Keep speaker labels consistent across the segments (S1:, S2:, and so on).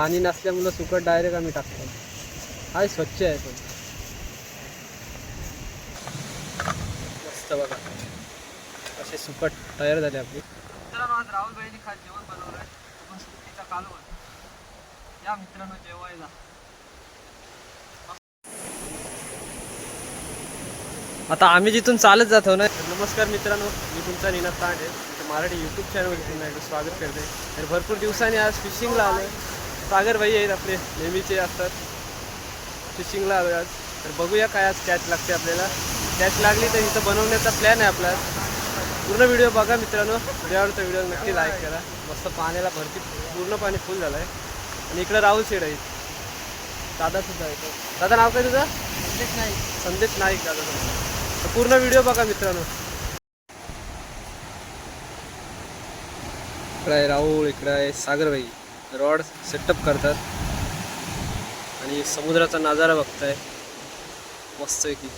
S1: पाणी नसल्यामुळं सुकट डायरेक्ट आम्ही टाकतो. हाय स्वच्छ आहे पण. मस्त बघा. असे सुकट तयार झाले आपली. मित्रांनो आज राहुल भाईने खास जेवण बनवलं आहे आपण सुट्टीचा कालवण या मित्रांनो जेवायला. आता आम्ही जिथून चालत जातो ना नमस्कार मित्रांनो मी तुमचा निनाद तांडे. मराठी यूट्यूब एकदा स्वागत करते. तर भरपूर दिवसांनी आज फिशिंगला आलो सागर भाई आहेत आपले नेहमीचे असतात. फिशिंगला आलो आज. तर बघूया काय आज कॅच लागते आपल्याला. कॅच लागली तर इथं बनवण्याचा प्लॅन आहे आपला. पूर्ण व्हिडिओ बघा मित्रांनो. व्हिडिओवरचा व्हिडिओ नक्की लाईक करा. मस्त पाण्याला भरती पूर्ण पाणी फुल झालं आहे आणि इकडं राहुल शेड आहे दादा सुद्धा येतो दादा नाव काय तुझं? संदेश नाईक. संदेश नाईक दादा. तर पूर्ण व्हिडिओ बघा मित्रांनो. इकडं आहे राहुल इकडं आहे सागरबाई रॉड सेटअप करतात. आणि समुद्राचा नजारा बघताय. मस्त आहे की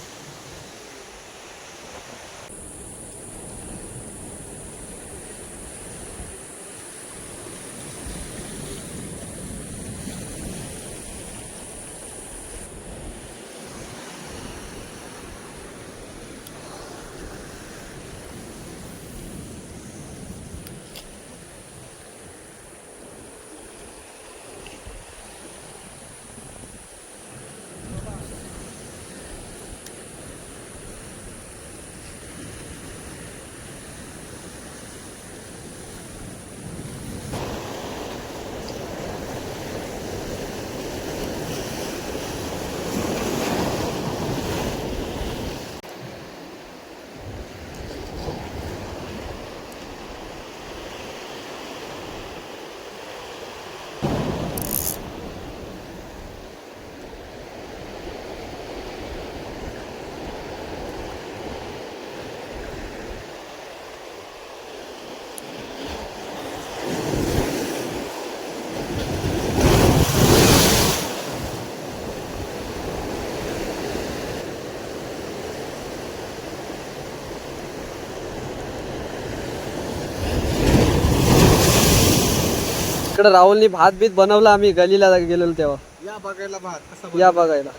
S1: इकडं राहुलनी भात बीत बनवला आम्ही गलीला गेलेलो तेव्हा.
S2: या बघायला भात कसा
S1: या बघायला.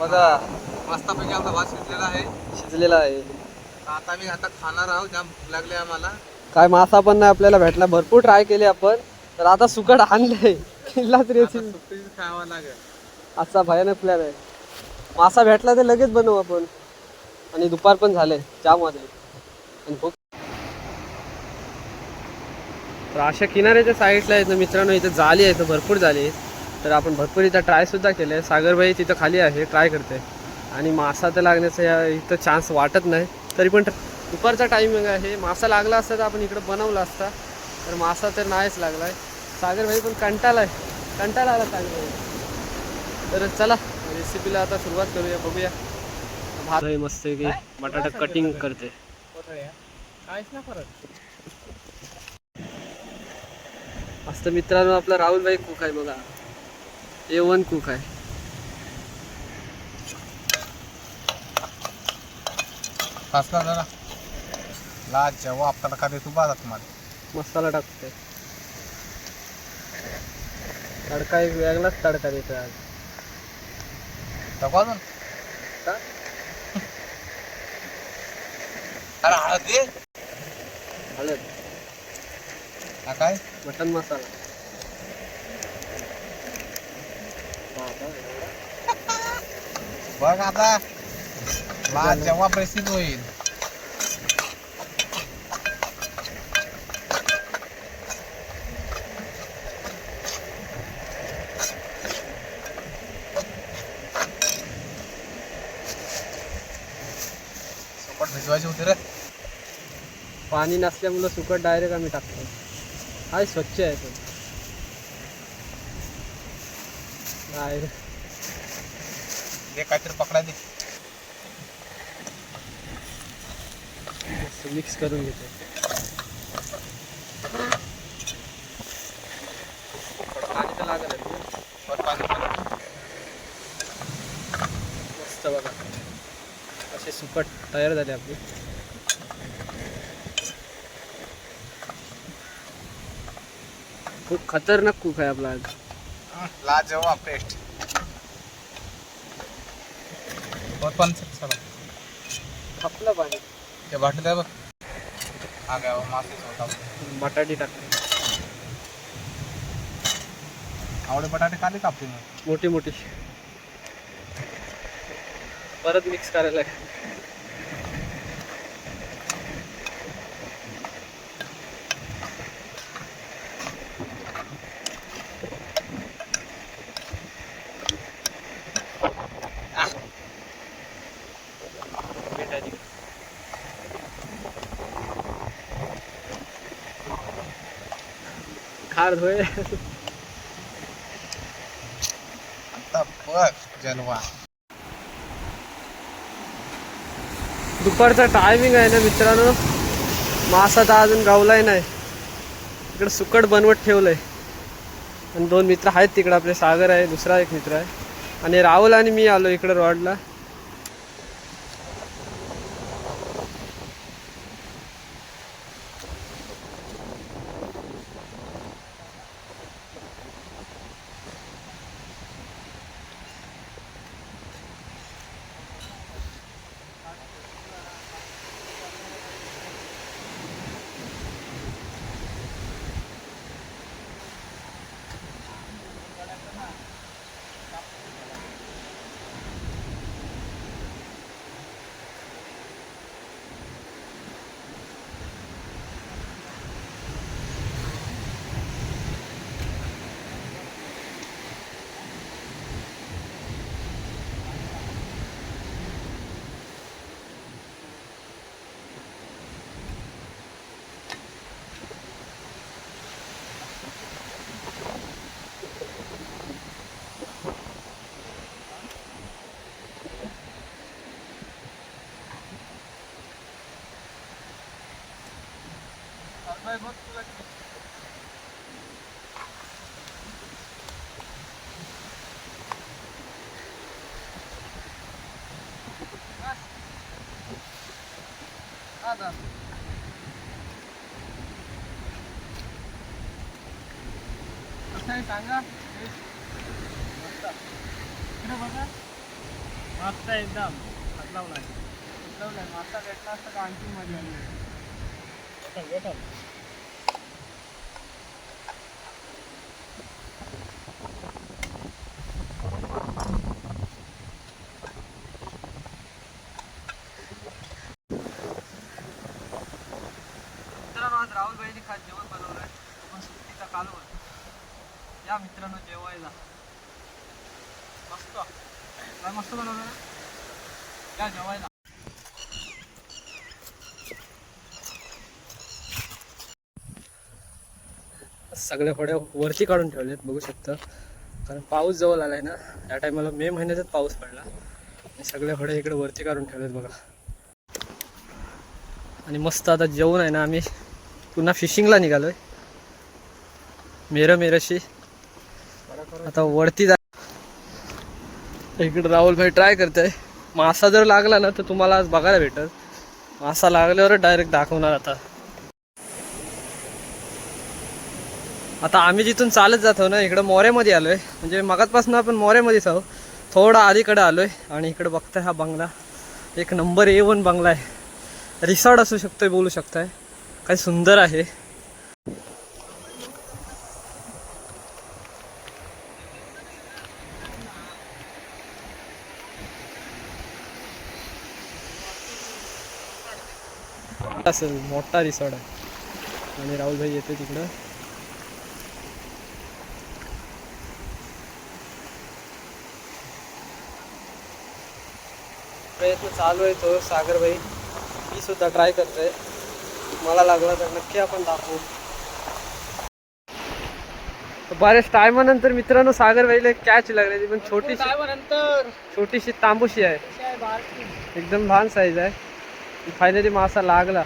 S1: बघा
S2: मस्तपैकी आपला भात शिजलेला आहे.
S1: शिजलेला आहे.
S2: आता आम्ही आता खाणार आहोत जाम भूक लागली आम्हाला.
S1: काय मासा पण नाही आपल्याला भेटला भरपूर ट्राय केले आपण. तर आता सुकट आणले किल्लाच
S2: आता
S1: रेसिपी
S2: खावं लागेल.
S1: आजचा भयानक प्लॅन आहे. मासा भेटला तर लगेच बनवू आपण. आणि दुपार पण झाले चहामध्ये आणि खूप तर अशा किनाऱ्याच्या साईडला आहेत ना मित्रांनो इथं जाली आहे भरपूर जाली आहेत. तर आपण भरपूर इथं ट्राय सुद्धा केले सागरबाई तिथं खाली आहे ट्राय करते. आणि मासा तर लागण्याचा या इथं चान्स वाटत नाही. तरी पण दुपारचा टायमिंग आहे. मासा लागला असता तर आपण इकडं बनवला असता. तर मासा तर नाहीच लागला आहे सागरभाई पण कंटाळा आहे कंटाळा आला सागरभाई तर चला रेसिपीला आता सुरुवात करूया बघूया. भात आहे मस्त की बटाटा कटिंग करते.
S2: काहीच ना फरक.
S1: मस्त मित्रांनो आपला राहुलभाई कुक आहे बघा. ए वन कुक आहे.
S2: कसला जरा. लाज आपल्याला का देतो बाजा तुम्हाला.
S1: मसाला टाकते तडका एक वेगळाच तडका देतोय आज.
S2: दाखवा अजून.
S1: का?
S2: अरे हळद दे.
S1: हळद.
S2: हा काय?
S1: मटन मसाला.
S2: बघ आता. लाज जेव्हा प्रेसिड होईल. सुकट भिजवायची होती रे.
S1: पाणी नसल्यामुळं सुकट डायरेक्ट आम्ही टाकतो. हाय स्वच्छ आहे पण
S2: दे काहीतरी पकडा दे.
S1: मिक्स करून घेतो. पाणी तर लागलं
S2: वर पाणी टाक.
S1: मस्त बघा. असे सुकट तयार झाले आपले. खूप खतरनाक कुक आहे आपला आज.
S2: लाजवाब टेस्ट बहुत पण
S1: आपलं पाणी.
S2: ते बाटली द्या बघ. हा काय मासेच होता
S1: बटाटी टाकली.
S2: आवडे बटाटे खाली कापते मग
S1: मोठी मोठी. परत मिक्स करायला आहे. खार धुळे.
S2: आता बघ जलवा.
S1: दुपारचा टायमिंग आहे ना मित्रांनो. मासा तर अजून गावलाय नाही. इकडे सुकट बनवत ठेवलंय. आणि दोन मित्र आहेत तिकडे आपले सागर आहे दुसरा एक मित्र आहे. आणि राहुल आणि मी आलो इकडे रॉडला सांगा मस्त एकदम. लावलाय मागचा भेटला असता आणखी मजा आली मित्रांनो राहुल भाईने खास जेवण बनवलं आहे पण सुट्टीचा कालवण या मित्रांनो जेवायला. मस्त. काय मस्त बनवलं ना या जेवायला. सगळ्या फड्या वरती काढून ठेवलेत बघू शकता. कारण पाऊस जवळ आलाय ना या टायमाला मे महिन्यातच पाऊस पडला. आणि सगळ्या फड्या इकडे वरती काढून ठेवलेत बघा. आणि मस्त आता जेवण आहे ना आम्ही. पुन्हा फिशिंगला निघालोय. मेर मेरशी आता वरती जा. इकडे राहुल भाई ट्राय करतोय. मासा जर लागला ना तर तुम्हाला आज बघायला भेटत मासा लागल्यावर डायरेक्ट दाखवणार आता. आता आम्ही जिथून चालत जातो ना इकडं मोऱ्यामध्ये आलोय. म्हणजे मगातपासून आपण मोऱ्यामध्येच आहो थोडा अलीकडे आलोय आणि इकडे बघताय हा बंगला. एक नंबर ए वन बंगला आहे. रिसॉर्ट असू शकतोय बोलू शकताय. काय सुंदर आहे. असेल मोठा रिसॉर्ट आहे. आणि राहुल भाई येते तिकडं. प्रयत्न चालू आहे तो सागर भाई. मी सुद्धा ट्राय करतोय. मला लागला तर नक्की आपण दाखवू. बऱ्याच टायमानंतर मित्रांनो सागर भाईला कॅच लागली पण छोटीशी छोटीशी तांबूशी आहे. एकदम लहान साईज आहे. फायनली मासा लागला.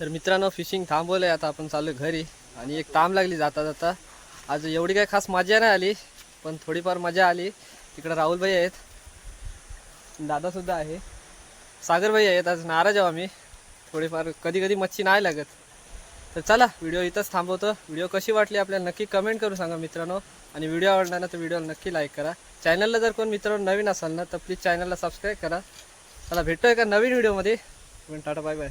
S1: तर मित्रांनो फिशिंग थांबवलंय आता आपण चालू घरी. आणि एक ताम लागली जाता जाता. आज एवढी काही खास मजा नाही आली पण थोडीफार मजा आली. तिकडे राहुलभाई आहेत. दादासुद्धा आहे. सागरभाई आहेत. आज नाराज आहो आम्ही. थोडीफार कधी कधी मच्छी नाही लागत. तर चला व्हिडिओ इथंच थांबवतो. व्हिडिओ कशी वाटली आपल्याला नक्की कमेंट करून सांगा मित्रांनो. आणि व्हिडिओ आवडला ना तर व्हिडिओला नक्की लाईक करा. चॅनलला जर कोण मित्रांनो नवीन असाल ना तर प्लीज चॅनलला सबस्क्राईब करा. चला भेटतो का नवीन व्हिडिओमध्ये टाटा बाय बाय